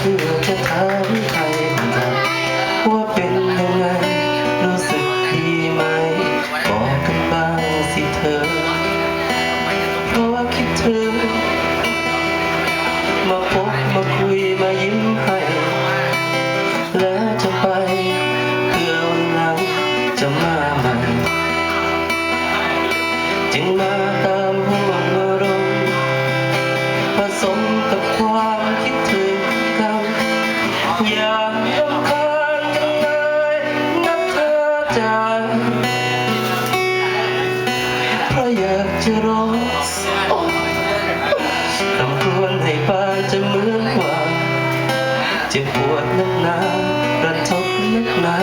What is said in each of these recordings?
เพื่อจะถามใครคนใจว่าเป็นยังไง รู้สึกดีไหม บอกกันบ้างสิเธอ เพราะว่าคิดถึงมาพบมาคุยมายิ้มให้ แล้วจะไปเพื่อวันหลังจะมาใหม่จึงมาตา อย่ารำคาญกันเลยนับเธอจางเพราะอยากจะร้องโอ้คำควรให้ปานจะเหมือนว่าเจ็บปวดนักหนากระทบนักหนา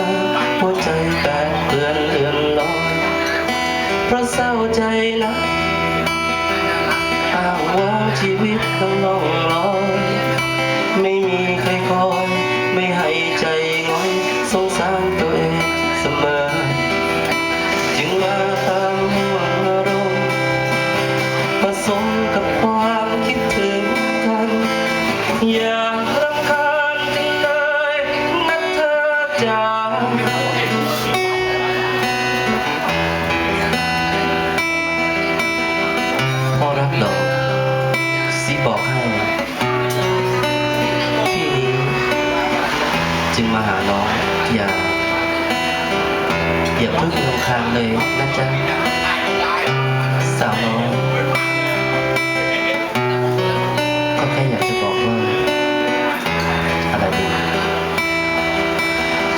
หัวใจแปดเปื้อนเลือนลอยเพราะเศร้าใจนะอ้างว้างชีวิตต้องล่องลอย จึงมาหาน้องอย่าอย่าเพิ่งลงคางเลยนะจ๊ะสาวน้องก็แค่อยากจะบอกว่าอะไรดี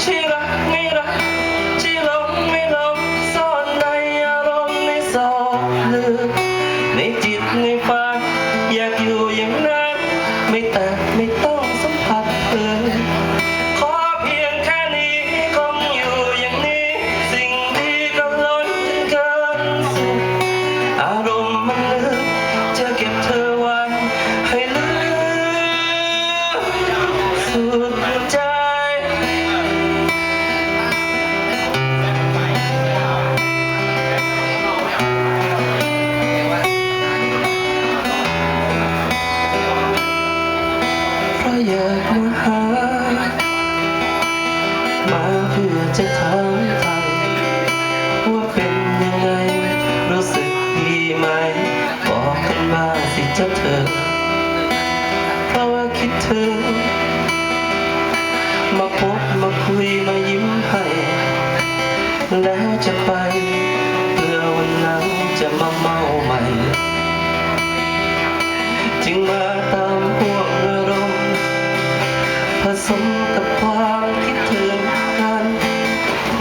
ที่รักไม่รักที่หลงไม่ลงซ่อนในอารมณ์ในซอกลึกในจิตในฝันอยากอยู่อย่างนั้นไม่แต่ อยากมาหา มาเพื่อจะถามไทยว่าเป็นยังไง รู้สึกดีไหม บอกกันมาสิเจ้าเธอ เพราะว่าคิดถึงมาพบมาคุยมายิ้มให้แล้วจะไปเพื่อวันนั้นจะมาเมาใหม่ จึงมาตา สมกับความคิดถึงกัน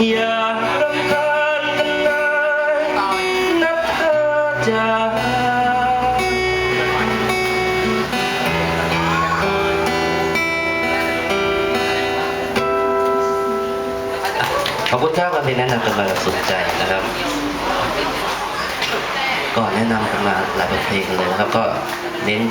อย่ารำคาญกันเลยนับเธอจ๋าขอบคุณครับมาเป็นแนะนำกันมาแบบสนใจนะครับก็แนะนำกันมาหลายบทเพลงเลยนะครับก็เน้น